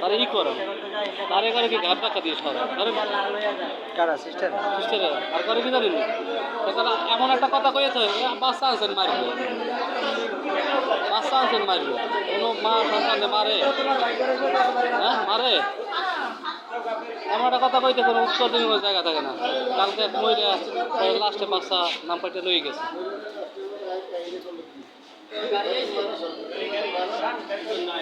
তারা ই করে তারে করে কি ঘাট টাকা দিয়ে সরে ধরেন কারা? সিস্টার সিস্টারে আর করে কি জানেন? তারা এমন একটা কথা এ, বাচ্চা আছেন মারবে। বাচ্চা আছেন মারবে। কোনো মা সন্তানে মারে? হ্যাঁ মারে? এমন একটা কথা কইতে কোনো উত্তর দিন কোনো জায়গা থাকে না। কালকে মহিলা লাস্টে বাচ্চা নাম পাইতে লয়ে গেছে। টাকা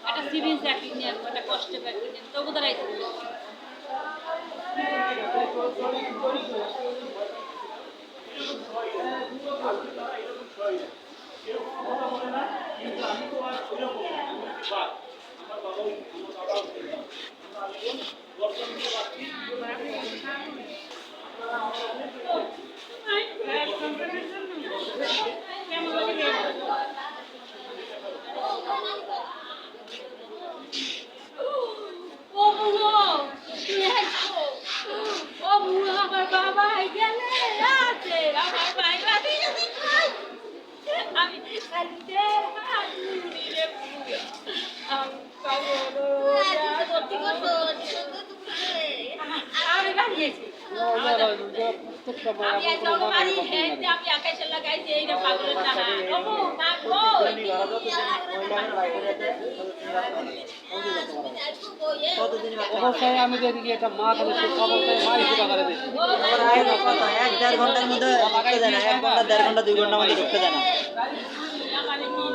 একটা সিভিল চাকরি নিয়ে একটা কষ্ট চাকরি নিয়ে তবু তারা ও আমি কি একটা মা তাহলে সে করে দিয়েছে এক দেড় ঘণ্টার মধ্যে ঢুকতে দেয় না এক ঘণ্টা দেড় ঘণ্টা দুই ঘণ্টার মধ্যে ঢুকতে দেয় না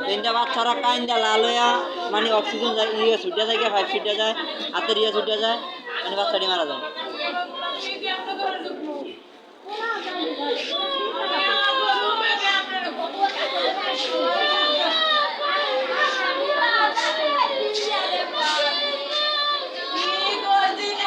তিনটা বাচ্চারা কাইন দেয় লাল হইয়া মানে অক্সিজেন যায় ইয়ে ছুটে যায় ফাইভ ছুটে যায় হাতের ইয়ে ছুটে যায় মানে বাচ্চাটি মারা যায় আমরা ঘরে ঢুকবো